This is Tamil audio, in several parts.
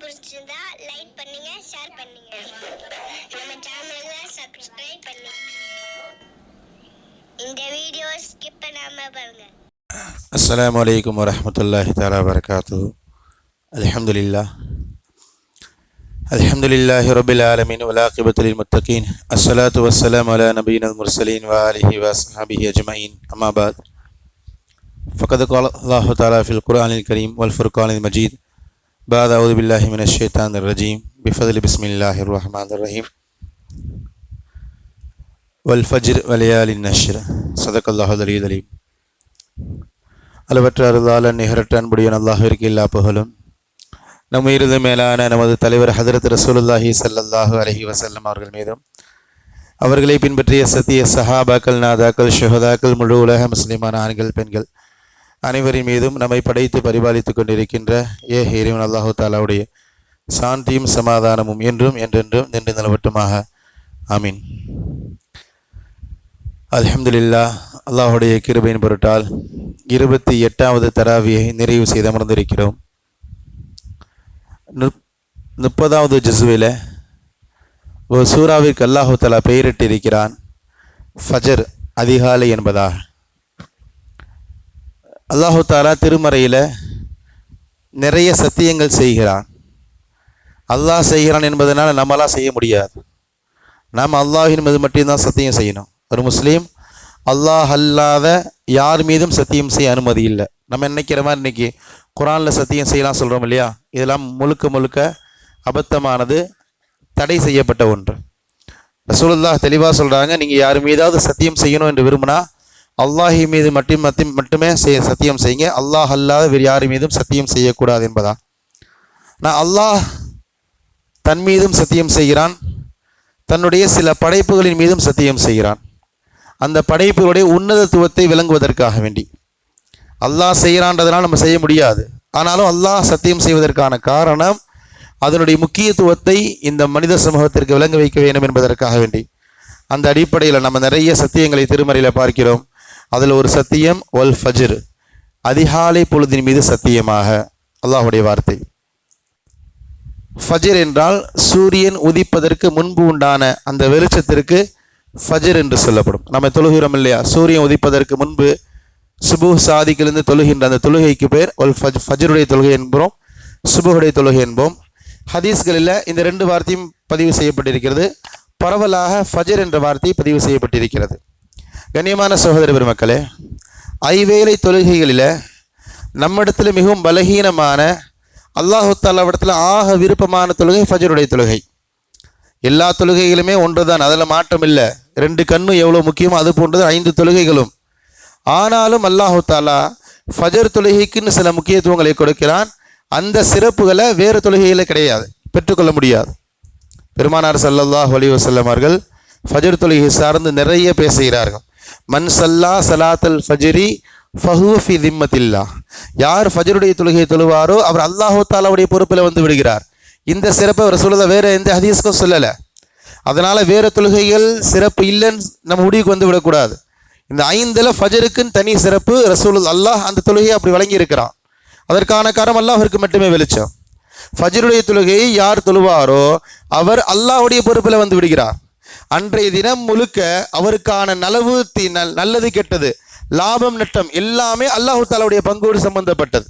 பிடிச்சிருந்தா லைக் பண்ணுங்க ஷேர் பண்ணுங்க நம்ம சேனலை சப்ஸ்கிரைப் பண்ணுங்க இந்த வீடியோ ஸ்கிப் பண்ணாம பாருங்க السلام عليكم ورحمة الله تعالى وبركاته الحمد لله الحمد لله رب العالمين والعاقبة للمتقين الصلاة والسلام على نبينا المرسلين وآله وصحبه أجمعين أما بعد فقد قال الله تعالى في القرآن الكريم والفرقان المجيد بعد أعوذ بالله من الشيطان الرجيم بفضل بسم الله الرحمن الرحيم والفجر وليال النشر صدق الله العلي العليم அளவற்ற அருளாளன் நிகரற்ற அன்புடையன் அல்லாஹிற்கு இல்லா புகழும் நம் உயிரது மேலான நமது தலைவர் ஹதரத் ரசூலுல்லாஹி ஸல்லல்லாஹு அலைஹி வஸல்லம் அவர்கள் மீதும் அவர்களை பின்பற்றிய சத்திய சஹாபாக்கள் நாதாக்கள் ஷுஹதாக்கள் முழு உலக முஸ்லிமான ஆண்கள் பெண்கள் அனைவரின் மீதும் நம்மை படைத்து பரிபாலித்துக் கொண்டிருக்கின்ற ஏ இறைவன் அல்லாஹு தாலாவுடைய சாந்தியும் சமாதானமும் என்றும் என்றென்றும் நின்று நிலவட்டுமாக. ஆமீன். அல்ஹம்துலில்லா அல்லாஹுடைய கிருபையின் பொருட்டால் இருபத்தி எட்டாவது தராவியை நிறைவு செய்து அமர்ந்திருக்கிறோம். நுப்- முப்பதாவது ஜிசுவில் ஒரு சூறாவிற்கு அல்லாஹு தலா பெயரிட்டிருக்கிறான். ஃபஜர் அதிகாலை என்பதாக. அல்லாஹு தாலா திருமறையில் நிறைய சத்தியங்கள் செய்கிறான். அல்லாஹ் செய்கிறான் என்பதனால் நம்மளாம் செய்ய முடியாது. நாம் அல்லாஹின் மீது மட்டும்தான் சத்தியம் செய்யணும். ஒரு முஸ்லீம் அல்லாஹ் அல்லாத யார் மீதும் சத்தியம் செய்ய அனுமதி இல்லை. நம்ம நினைக்கிற மாதிரி இன்றைக்கி குரானில் சத்தியம் செய்யலாம் சொல்கிறோம் இல்லையா? இதெல்லாம் முழுக்க முழுக்க அபத்தமானது தடை செய்யப்பட்ட ஒன்று. ரசூலுல்லாஹ் தெளிவாக சொல்கிறாங்க நீங்கள் யார் மீதாவது சத்தியம் செய்யணும் என்று விரும்பினா அல்லாஹி மீது மட்டும் மட்டும் மட்டுமே செய்ய சத்தியம் செய்யுங்க. அல்லாஹ் அல்லாத வேறு யார் மீதும் சத்தியம் செய்யக்கூடாது என்பதா? நான் அல்லாஹ் தன் மீதும் சத்தியம் செய்கிறான். தன்னுடைய சில படைப்புகளின் மீதும் சத்தியம் செய்கிறான். அந்த படைப்புகளுடைய உன்னதத்துவத்தை விளங்குவதற்காக வேண்டி. அல்லாஹ் செய்கிறான்றதுனால் நம்ம செய்ய முடியாது. ஆனாலும் அல்லாஹ் சத்தியம் செய்வதற்கான காரணம் அதனுடைய முக்கியத்துவத்தை இந்த மனித சமூகத்திற்கு விளங்க வைக்க வேண்டும் என்பதற்காக வேண்டி. அந்த அடிப்படையில் நம்ம நிறைய சத்தியங்களை திருமறையில் பார்க்கிறோம். அதில் ஒரு சத்தியம் ஒல் ஃபஜிர். அதிகாலை பொழுதின் மீது சத்தியமாக. அல்லாஹுடைய வார்த்தை. ஃபஜிர் என்றால் சூரியன் உதிப்பதற்கு முன்பு உண்டான அந்த வெளிச்சத்திற்கு ஃபஜிர் என்று சொல்லப்படும். நம்ம தொழுகிறோம் இல்லையா? சூரியன் உதிப்பதற்கு முன்பு சுபு சாதிக்கிலிருந்து தொழுகின்ற அந்த தொழுகைக்கு பேர் ஒல் ஃபஜ் ஃபஜருடைய தொழுகை என்போம் சுபுடைய தொழுகை என்போம். ஹதீஸ்களில் இந்த ரெண்டு வார்த்தையும் பதிவு செய்யப்பட்டிருக்கிறது. பரவலாக ஃபஜர் என்ற வார்த்தை பதிவு செய்யப்பட்டிருக்கிறது. கண்ணியமான சகோதர பெருமக்களே ஐவேளை தொழுகைகளில் நம்மிடத்தில் மிகவும் பலகீனமான அல்லாஹு தாலாவிடத்தில் ஆக விருப்பமான தொழுகை ஃபஜருடைய தொழுகை. எல்லா தொழுகைகளுமே ஒன்றுதான் அதில் மாற்றம் இல்லை. ரெண்டு கண்ணும் எவ்வளோ முக்கியமோ அது போன்றது ஐந்து தொழுகைகளும். ஆனாலும் அல்லாஹு தாலா ஃபஜர் தொழுகைக்குன்னு சில முக்கியத்துவங்களை கொடுக்கிறான். அந்த சிறப்புகளை வேறு தொழுகையில் கிடையாது பெற்றுக்கொள்ள முடியாது. பெருமானார் சல்லல்லாஹ் அலைஹி வஸல்லம் ஃபஜர் தொழுகை சார்ந்து நிறைய பேசுகிறார்கள். மன் சல்லா சலாத்தல் ஃபஜ்ரி ஃபஹூஃபி திம்மத்தில்லா. யார் ஃபஜருடைய தொழுகையை தொழுவாரோ அவர் அல்லாஹு தாலாவுடைய பொறுப்பில் வந்து விடுகிறார். இந்த சிறப்பை அவர் சொல்லத வேறு எந்த ஹதீஸ்க்கும் சொல்லலை. அதனால் வேறு தொழுகைகள் சிறப்பு இல்லைன்னு நம்ம முடிவுக்கு வந்து விடக்கூடாது. இந்த ஐந்தில் ஃபஜருக்குன்னு தனி சிறப்பு ரசூல் அல்லாஹ் அந்த தொழுகையை அப்படி வழங்கி இருக்கிறான் அதற்கான காரணம் அல்லாஹருக்கு மட்டுமே வெளிச்சம். ஃபஜருடைய தொழுகையை யார் தொழுவாரோ அவர் அல்லாஹ்வுடைய பொறுப்பில் வந்து விடுகிறார். அன்றைய தினம் முழுக்க அவருக்கான நலவு தீ நல்- நல்லது கெட்டது லாபம் நட்டம் எல்லாமே அல்லாஹு தாலாவுடைய பங்கோடு சம்பந்தப்பட்டது.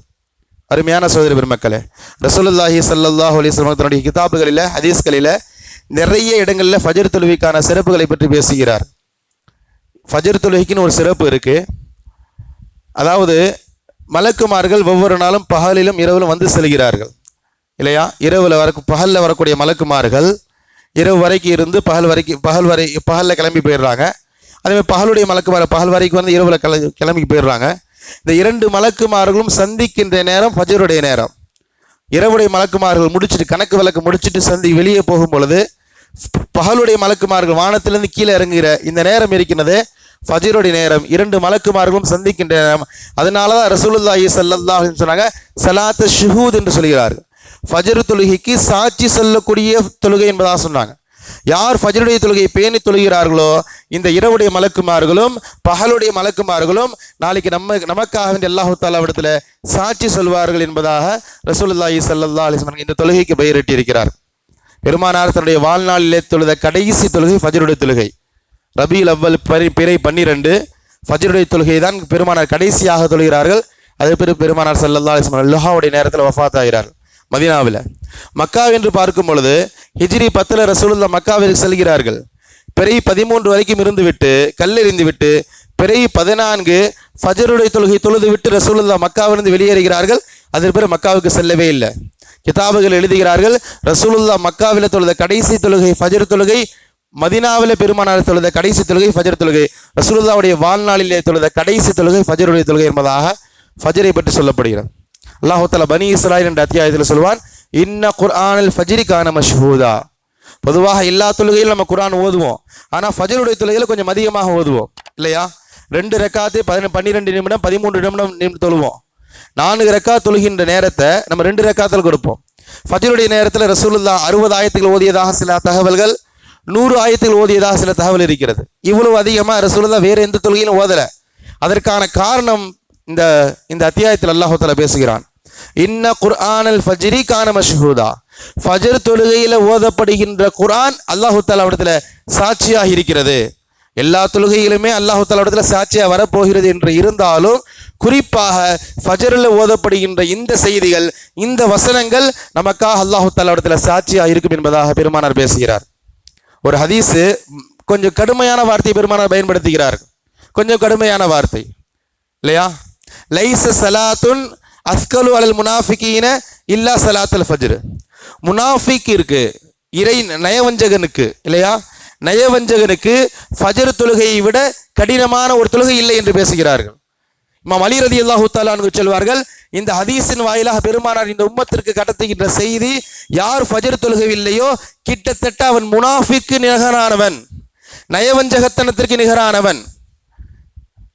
அருமையான சகோதர பெருமக்களே ரசூலுல்லாஹி சல்லாஹ் அலைஹி வஸல்லம் தன்னுடைய கிதாபுகளில் ஹதீஸ்களில் நிறைய இடங்களில் ஃபஜர் தொழுகைக்கான சிறப்புகளை பற்றி பேசுகிறார். ஃபஜர் தொழுகைக்குன்னு ஒரு சிறப்பு இருக்குது அதாவது மலக்குமார்கள் ஒவ்வொரு நாளும் பகலிலும் இரவிலும் வந்து செல்கிறார்கள். இல்லையா? இரவில் வர பகலில் வரக்கூடிய மலக்குமார்கள் இரவு வரைக்கும் இருந்து பகல் வரைக்கும் பகல் வரை பகலில் கிளம்பி போயிடுறாங்க. அதேமாதிரி பகலுடைய மலக்குமார் பகல் வரைக்கும் வந்து இரவில் கிள கிளம்பி போயிடுறாங்க. இந்த இரண்டு மலக்குமார்களும் சந்திக்கின்ற நேரம் ஃபஜருடைய நேரம். இரவுடைய மலக்குமார்கள் முடிச்சுட்டு கணக்கு விளக்கு முடிச்சுட்டு சந்தி வெளியே போகும் பொழுது பகலுடைய மலக்குமார்கள் வானத்திலிருந்து கீழே இறங்குகிற இந்த நேரம் இருக்கிறது ஃபஜருடைய நேரம். இரண்டு மலக்குமார்களும் சந்திக்கின்ற நேரம். அதனால தான் ரசூலுல்லாஹி ஸல்லல்லாஹு சொன்னாங்க சலாத்த ஷுஹூத் என்று சொல்கிறார்கள். ஃபஜரு தொழுகைக்கு சாட்சி சொல்லக்கூடிய தொழுகை என்பதாக சொன்னாங்க. யார் ஃபஜருடைய தொழுகையை பேணி தொழுகிறார்களோ இந்த இரவுடைய மலக்குமார்களும் பகலுடைய மலக்குமார்களும் நாளைக்கு நம்ம நமக்காக வேண்டிய அல்லாஹு தாலாவிடத்தில் சாட்சி சொல்வார்கள் என்பதாக ரசூல்லாஹி சல்லா அலிஸ்மன் இந்த தொழுகைக்கு பெயரிட்டு இருக்கிறார் பெருமானார் தன்னுடைய வாழ்நாளிலே தொழுத கடைசி தொழுகை ஃபஜருடைய தொழுகை. ரபியில் அவ்வல் பரி பிறை பன்னிரெண்டு. ஃபஜருடைய தொழுகை தான் பெருமானார் கடைசியாக தொழுகிறார்கள். அதே பிறகு பெருமானார் சல்லல்லா அலிஸ்மன் வஸல்லம் லுஹாவுடைய நேரத்தில் வஃபாத் ஆகிறார். மதினாவில். மக்கா என்று பார்க்கும் பொழுது ஹிஜ்ரி பத்தில் ரசூலுல்லா மக்காவிற்கு செல்கிறார்கள். பிறை பதிமூன்று வரைக்கும் இருந்துவிட்டு கல்லெறிந்து விட்டு பிறை பதினான்கு ஃபஜருடைய தொழுகை தொழுது விட்டு ரசூலுல்லா மக்காவிலிருந்து வெளியேறுகிறார்கள். அதன் பிறகு மக்காவுக்கு செல்லவே இல்லை. கிதாபுகள் எழுதுகிறார்கள் ரசூலுல்லா மக்காவில் தொழுத கடைசி தொழுகை ஃபஜர் தொழுகை மதினாவில் பெருமானார் தொழுத கடைசி தொழுகை ஃபஜர் தொழுகை ரசூலுல்லாவுடைய வாழ்நாளிலே தொழுத கடைசி தொழுகை ஃபஜருடைய தொழுகை என்பதாக ஃபஜரை பற்றி சொல்லப்படுகிறது. அல்லாஹோத்தல பனி இஸ்ராயில் என்ற அத்தியாயத்தில் சொல்வான் இன்ன குர்ஆனில் ஃபஜ்ரி கான மஷ்ஹூதா. பொதுவாக எல்லா தொழுகையிலும் நம்ம குரான் ஓதுவோம். ஆனால் ஃபஜருடைய தொழுகையில் கொஞ்சம் அதிகமாக ஓதுவோம். இல்லையா? ரெண்டு ரெக்காத்து பதினெண்டு பன்னிரெண்டு நிமிடம் பதிமூன்று நிமிடம் தொழுவோம். நான்கு ரெக்கா தொழுகின்ற நேரத்தை நம்ம ரெண்டு ரெக்காத்தில் கொடுப்போம். ஃபஜருடைய நேரத்தில் ரசூலுல்லா அறுபது ஆயத்துகள் ஓதியதாக சில தகவல்கள் நூறு ஆயத்துகள் ஓதியதாக சில தகவல் இருக்கிறது. இவ்வளவு அதிகமாக ரசூலுல்லா வேறு எந்த தொழுகையிலும் ஓதலை. அதற்கான காரணம் இந்த இந்த அத்தியாயத்தில் அல்லாஹு பேசுகிறான். இன்ன குர்ஆனல் ஃபஜ்ரி கான மஷ்ஹூதா. ஃபஜர் தொழுகையில் ஓதப்படுகின்ற குர்ஆன் அல்லாஹு தஆலா இடத்துல சாட்சியாக இருக்கிறது. எல்லா தொழுகையிலுமே அல்லாஹு தஆலா இடத்துல சாட்சியாக வரப்போகிறது என்று இருந்தாலும் குறிப்பாக ஃபஜரில் ஓதப்படுகின்ற இந்த செய்திகள் இந்த வசனங்கள் நமக்காக அல்லாஹு தஆலா இடத்துல சாட்சியாக இருக்கும் என்பதாக பெருமானார் பேசுகிறார். ஒரு ஹதீஸு கொஞ்சம் கடுமையான வார்த்தையை பெருமானார் பயன்படுத்துகிறார். கொஞ்சம் கடுமையான வார்த்தை. இல்லையா? லைச சலாத்துன் அஸ்கலு அலல் முனாஃபிகீன இல்லா சலாத்தல் ஃபஜ்ரு. முனாஃபிக் இருக்கு இறை நயவஞ்சகனுக்கு இல்லையா? நயவஞ்சகனுக்கு ஃபஜர் தொழுகையை விட கடினமான ஒரு தொழுகை இல்லை என்று பேசுகிறார்கள். இமாம் அலி ரதி அல்லாஹு தாலான்னு சொல்வார்கள் இந்த ஹதீஸின் வாயிலாக பெருமானார் இந்த உம்மத்திற்கு கடத்துகின்ற செய்தி யார் ஃபஜர் தொழுகவில்லையோ கிட்டத்தட்ட அவன் முனாஃபிக்கு நிகரானவன். நயவஞ்சகத்தனத்திற்கு நிகரானவன்.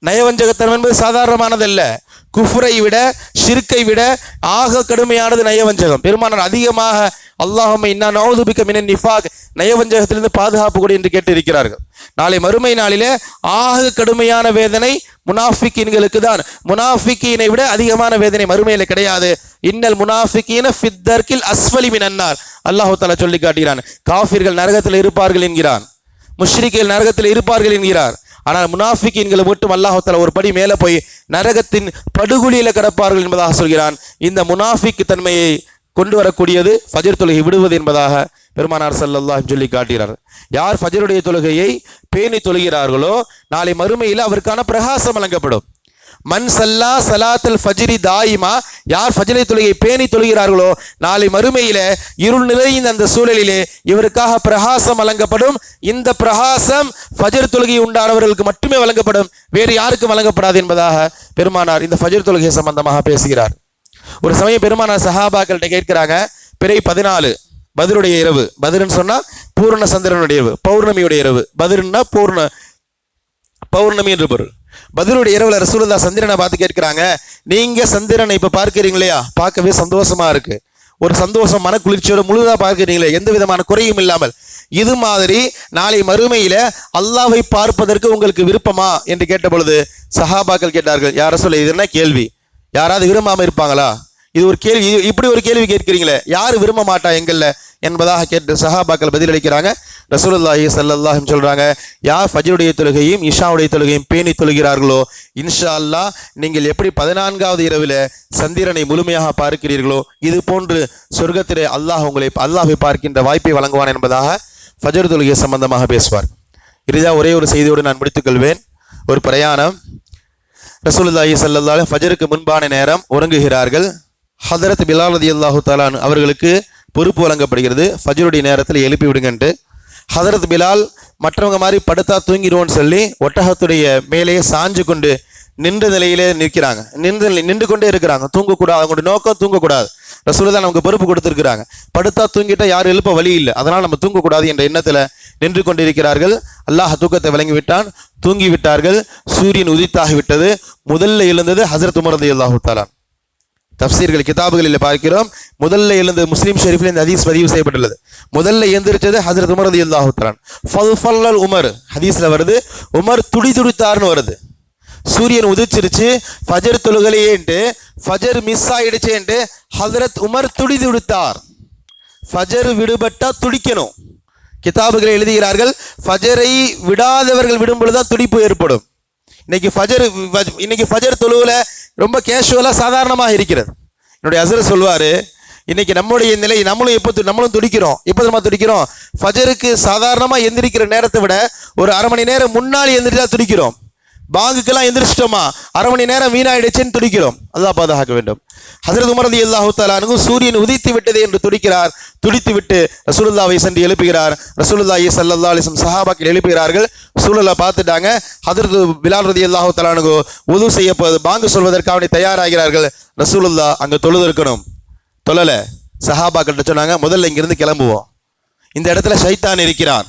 நயவஞ்சகத்தனம் என்பது சாதாரணமானதல்ல. குஃப்ரை விட ஷிர்க்கை விட ஆக கடுமையானது நயவஞ்சகம். பெருமானார் அதிகமாக அல்லாஹும் இன்னா நௌதுபிக்க மினன் நிஃபாக் நயவஞ்சகத்திலிருந்து பாதுகாப்பு கொடு என்று கேட்டிருக்கிறார்கள். நாளை மறுமை நாளிலே ஆக கடுமையான வேதனை முனாஃபிக்கீன்களுக்கு தான். முனாஃபிக்கீனை விட அதிகமான வேதனை மறுமையில் கிடையாது. இன்னல் முனாஃபிக்கீன ஃபித்தர்கில் அஸ்வலி மினன்னார் அல்லாஹு தஆலா சொல்லி காட்டுகிறான். காஃபிர்கள் நரகத்தில் இருப்பார்கள் என்கிறான். முஷ்ரிக்கில் நரகத்தில் இருப்பார்கள் என்கிறார். ஆனால் முனாஃபிக்கீன்களை மட்டும் அல்லாஹ் ஒரு படி மேலே போய் நரகத்தின் படுகொலியில கிடப்பார்கள் என்பதாக சொல்கிறான். இந்த முனாஃபிக் தன்மையை கொண்டு வரக்கூடியது ஃபஜர் தொழுகை விடுவது என்பதாக பெருமானார் சல்லல்லா சொல்லி காட்டுகிறார். யார் ஃபஜருடைய தொழுகையை பேணி தொழுகிறார்களோ நாளை மறுமையில் அவருக்கான பிரகாசம் வழங்கப்படும். மன் சல்லா சலாத்தல் ஃபஜ்ரி தாயிமா யார் ஃபஜ்ரை தொழுகை பேணி தொழுகிறார்களோ நாளை மறுமையில இருள் நிறைந்த அந்த சூழலிலே இவருக்காக பிரகாசம் வழங்கப்படும். இந்த பிரகாசம் ஃபஜர் தொழுகை உண்டானவர்களுக்கு மட்டுமே வழங்கப்படும். வேறு யாருக்கும் வழங்கப்படாது என்பதாக பெருமானார் இந்த ஃபஜர் தொழுகை சம்பந்தமாக பேசுகிறார். ஒரு சமயம் பெருமானார் சஹாபாக்கள்கிட்ட கேட்கிறாங்க பிறை பதினாலு பதிலுடைய இரவு. பதிருன்னு சொன்னா பூர்ண சந்திரனுடைய இரவு பௌர்ணமியுடைய இரவு. பதிருன்னா பூர்ண பௌர்ணமி என்று பொருள். பதிலுடைய இரவுல ரசூலுல்லா சந்திரனை பார்த்து கேட்கிறாங்க. நீங்க சந்திரனை இப்ப பார்க்கிறீங்க இல்லையா பார்க்கவே சந்தோஷமா இருக்கு. ஒரு சந்தோஷம் மனக்குளிர்ச்சியோட முழுதா பார்க்கிறீங்களே? எந்த விதமான குறையும் இல்லாமல். இது மாதிரி நாளை மறுமையில அல்லாவை பார்ப்பதற்கு உங்களுக்கு விருப்பமா? என்று கேட்ட பொழுது சஹாபாக்கள் கேட்டார்கள் யார சொல்ல இது என்ன கேள்வி? யாராவது விரும்பாம இருப்பாங்களா? இது ஒரு கேள்வி இது- இப்படி ஒரு கேள்வி கேட்கிறீங்களே? யாரு விரும்ப மாட்டா எங்கள்ல? என்பதாக கேட்டு சஹாபாக்கள் பதிலளிக்கிறாங்க. ரசூலுல்லாஹி சல்லாஹும் சொல்கிறாங்க சொல்றாங்க யார் ஃபஜ்ருடைய தொழுகையும் இஷாவுடைய தொழுகையும் பேணி தொழுகிறார்களோ இன்ஷா அல்லாஹ் நீங்கள் எப்படி பதினான்காவது இரவில் சந்திரனை முழுமையாக பார்க்கிறீர்களோ இது போன்று சொர்க்கத்திலே அல்லாஹ் உங்களை அல்லாஹை பார்க்கின்ற வாய்ப்பை வழங்குவான் என்பதாக ஃபஜர் தொழுகை சம்பந்தமாக பேசுவார். இறுதியாக ஒரே ஒரு செய்தியோடு நான் முடித்துக்கொள்வேன். ஒரு பிரயாணம். ரசூலுல்லாஹி ஸல்லல்லாஹு ஃபஜருக்கு முன்பான நேரம் உறங்குகிறார்கள் ஹதரத் பிலால் ரலியல்லாஹு தாலான் அவர்களுக்கு பொறுப்பு வழங்கப்படுகிறது. ஃபஜருடைய நேரத்தில் எழுப்பி விடுங்கன்ட்டு. ஹதரத் பிலால் மற்றவங்க மாதிரி படுத்தா தூங்கிடுவோன்னு சொல்லி ஒட்டகத்துடைய மேலேயே சாஞ்சு கொண்டு நின்ற நிலையிலே நிற்கிறாங்க. நின்று நின்று கொண்டே இருக்கிறாங்க. தூங்கக்கூடாது அவங்களுடைய நோக்கம் தூங்கக்கூடாது. ரசூலுல்லாஹ் நமக்கு பொறுப்பு கொடுத்துருக்கிறாங்க. படுத்தா தூங்கிட்டா யாரும் எழுப்ப வழி இல்லை. அதனால் நம்ம தூங்கக்கூடாது என்ற எண்ணத்தில் நின்று கொண்டிருக்கிறார்கள். அல்லாஹ் தூக்கத்தை வழங்கிவிட்டான். விட்டான் தூங்கி விட்டார்கள் சூரியன் உதித்தாகிவிட்டது. முதல்ல எழுந்தது ஹசரத் உமரது அல்லாஹு தாலான் தப்சீர்கள் கிதாபுகளில் பார்க்கிறோம். முதல்ல எழுந்து முஸ்லீம் ஷெரீஃபில் இந்த ஹதீஸ் பதிவு செய்யப்பட்டுள்ளது. முதல்ல எழுந்திருச்சது ஹசரத் உமர் அதி அல்லாஹு ஃபல் உமர். ஹதீஸ்ல வருது உமர் துடி துடித்தார்னு வருது. சூரியன் உதிச்சிருச்சு ஃபஜர் தொழுகலையேன்ட்டு ஃபஜர் மிஸ் ஆயிடுச்சேன்ட்டு ஹஜரத் உமர் துடி துடித்தார் ஃபஜர் விடுபட்டா துடிக்கணும். கிதாபுகளை எழுதுகிறார்கள் ஃபஜரை விடாதவர்கள் விடும் பொழுதுதான் துடிப்பு ஏற்படும். இன்னைக்கு ஃபஜர் இன்னைக்கு ஃபஜர் தொழுவில் ரொம்ப கேஷுவலாக சாதாரணமாக இருக்கிறது. என்னுடைய அசர் சொல்வார் இன்னைக்கு நம்முடைய நிலை நம்மளும் எப்போ து- நம்மளும் துடிக்கிறோம். எப்போ நம்ம துடிக்கிறோம்? ஃபஜருக்கு சாதாரணமாக எந்திரிக்கிற நேரத்தை விட ஒரு அரை மணி நேரம் முன்னாடி எந்திரிச்சா துடிக்கிறோம். பாங்குக்கெல்லாம் எந்திரிச்சிட்டோமா? அரை மணி நேரம் வீணாயிடுச்சுன்னு துடிக்கிறோம். அல்லாஹ் பாதுகாக்க வேண்டும். ஹசரத் உமரதி ரதி அல்லாஹு தாலானுக்கும் சூரியன் உதித்து விட்டது என்று துடிக்கிறார். துடித்து விட்டு ரசூலுல்லாவை சென்று எழுப்புகிறார். ரசூலுல்லாஹி சல்லா அலிசம் வஸல்லம் சஹாபாக்கள் எழுப்புகிறார்கள். சூழலை பார்த்துட்டாங்க. ஹதரத் பிலால் ரதி அல்லாஹு தாலானுக்கு செய்ய பாங்கு சொல்வதற்காக தயாராகிறார்கள். ரசூலுல்லா அங்கே தொழுது இருக்கணும் தொழல. சஹாபாக்கிட்ட சொன்னாங்க முதல்ல இங்கிருந்து கிளம்புவோம். இந்த இடத்துல சைத்தான் இருக்கிறான்.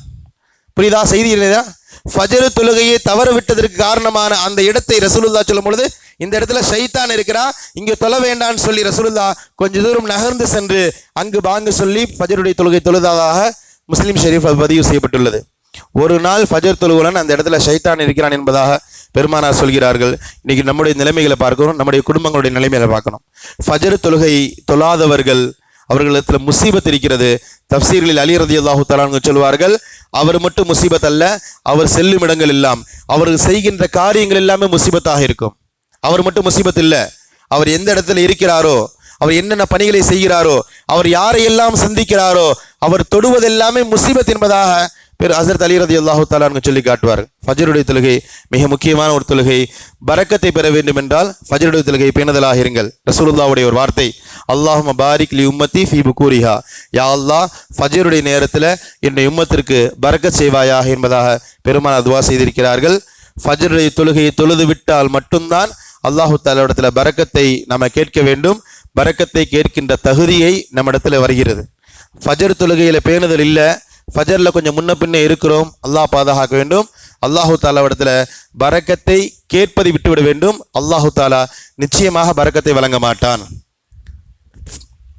புரியுதா? செய்தி இல்லையா? ஃபஜரு தொழுகையை தவற விட்டதற்கு காரணமான அந்த இடத்தை ரசூலுல்லா சொல்லும் பொழுது இந்த இடத்துல ஷைத்தான் இருக்கிறா இங்கே தொழ வேண்டாம்னு சொல்லி ரசூலுல்லா கொஞ்ச தூரம் நகர்ந்து சென்று அங்கு பாங்கு சொல்லி ஃபஜருடைய தொழுகை தொழுததாக முஸ்லீம் ஷெரீஃப் அது பதிவு செய்யப்பட்டுள்ளது. ஒரு நாள் ஃபஜர் தொழுவுடன் அந்த இடத்துல ஷைத்தான் இருக்கிறான் என்பதாக பெருமானார் சொல்கிறார்கள். இன்னைக்கு நம்முடைய நிலைமைகளை பார்க்கணும் நம்முடைய குடும்பங்களுடைய நிலைமைகளை பார்க்கணும் ஃபஜர் தொழுகை தொழாதவர்கள் அவர்களிடத்தில் முசீபத் இருக்கிறது. தப்சீர்களில் அலி ரதி அல்லாஹு தலான்னு சொல்வார்கள் அவர் மட்டும் முசீபத் அல்ல அவர் செல்லும் இடங்கள் எல்லாம் அவர் செய்கின்ற காரியங்கள் எல்லாமே முசீபத்தாக இருக்கும். அவர் மட்டும் முசீபத் இல்லை அவர் எந்த இடத்துல இருக்கிறாரோ அவர் என்னென்ன பணிகளை செய்கிறாரோ அவர் யாரையெல்லாம் சந்திக்கிறாரோ அவர் தொடுவதெல்லாமே முசீபத் என்பதாக பேர் ஹசரத் அலி ரதி அல்லாஹு தாலான்னு சொல்லி காட்டுவார் ஃபஜருடைய தொழுகை மிக முக்கியமான ஒரு தொழுகை. பரக்கத்தை பெற வேண்டும் என்றால் ஃபஜருடைய தொழுகை பேணுதலாக இருங்கள். ரசூலுல்லாவுடைய ஒரு வார்த்தை அல்லாஹும பாரிக் லி உம்மத்தி ஃபி கூரிஹா யா அல்லாஹ் ஃபஜருடைய நேரத்தில் என்னுடைய உம்மத்திற்கு பரக்கத் செய்வாயாக என்பதாக பெருமானார் துவா செய்திருக்கிறார்கள். ஃபஜருடைய தொழுகையை தொழுது விட்டால் மட்டும்தான் அல்லாஹு தாலாவிடத்தில் பரக்கத்தை நம்ம கேட்க வேண்டும். பரக்கத்தை கேட்கின்ற தகுதியை நம்மிடத்தில் வருகிறது. ஃபஜர் தொழுகையில் பேணுதல் இல்லை ஃபஜரில் கொஞ்சம் முன்ன பின்ன இருக்கிறோம். அல்லாஹ் பாதுகாக்க வேண்டும். அல்லாஹு தாலாவிடத்துல பரக்கத்தை கேட்பதை விட்டுவிட வேண்டும். அல்லாஹு தாலா நிச்சயமாக பரக்கத்தை வழங்க மாட்டான்.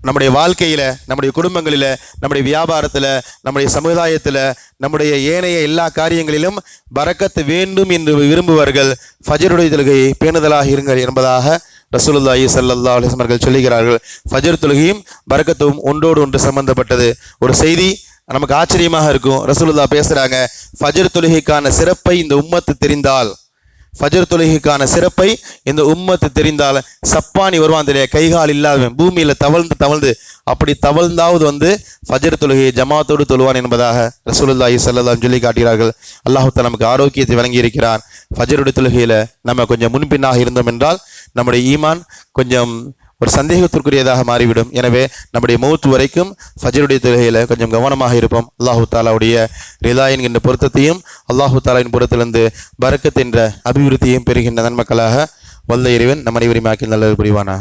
நம்முடைய வாழ்க்கையில் நம்முடைய குடும்பங்களில் நம்முடைய வியாபாரத்தில் நம்முடைய சமுதாயத்தில் நம்முடைய ஏனைய எல்லா காரியங்களிலும் பறக்கத்து வேண்டும் என்று விரும்புவார்கள். ஃபஜருடைய தொழுகையை பேணுதலாக இருங்கள் என்பதாக ரசூலுல்லாஹி சல்லா அலிஸ்மர்கள் வஸல்லம் சொல்லுகிறார்கள். ஃபஜர் தொழுகையும் பரக்கத்தும் ஒன்றோடு ஒன்று சம்பந்தப்பட்டது. ஒரு செய்தி நமக்கு ஆச்சரியமாக இருக்கும். ரசூலுல்லா பேசுகிறாங்க ஃபஜர் தொழுகைக்கான சிறப்பை இந்த உம்மத்து தெரிந்தால். ஃபஜர் தொழுகைக்கான சிறப்பை இந்த உம்மத்து தெரிந்தால். சப்பானி வருவான் தெரியா கைகால் இல்லாதவன் பூமியில் தவழ்ந்து தவழ்ந்து அப்படி தவழ்ந்தாவது வந்து ஃபஜர் தொழுகையை ஜமாத்தோடு தொழுவான் என்பதாக ரசூலுல்லாஹி ஸல்லல்லாஹு சொல்லி காட்டுகிறார்கள் அல்லாஹு நமக்கு ஆரோக்கியத்தை வழங்கி இருக்கிறான் ஃபஜருடைய தொழுகையில் நம்ம கொஞ்சம் முன்பின்னாக இருந்தோம் என்றால் நம்முடைய ஈமான் கொஞ்சம் ஒரு சந்தேகத்திற்குரியதாக மாறிவிடும். எனவே நம்முடைய மௌத்து வரைக்கும் ஃபஜருடைய தொழுகையில் கொஞ்சம் கவனமாக இருப்போம். அல்லாஹு தாலாவுடைய ரிலா என்கின்ற பொருத்தத்தையும் அல்லாஹு தாலாவின் புறத்திலிருந்து பறக்கத் என்ற அபிவிருத்தியையும் பெறுகின்ற நன்மக்களாக வல்ல இறைவன் நம் அனைவரையும் ஆக்கி நல்லது புரிவானா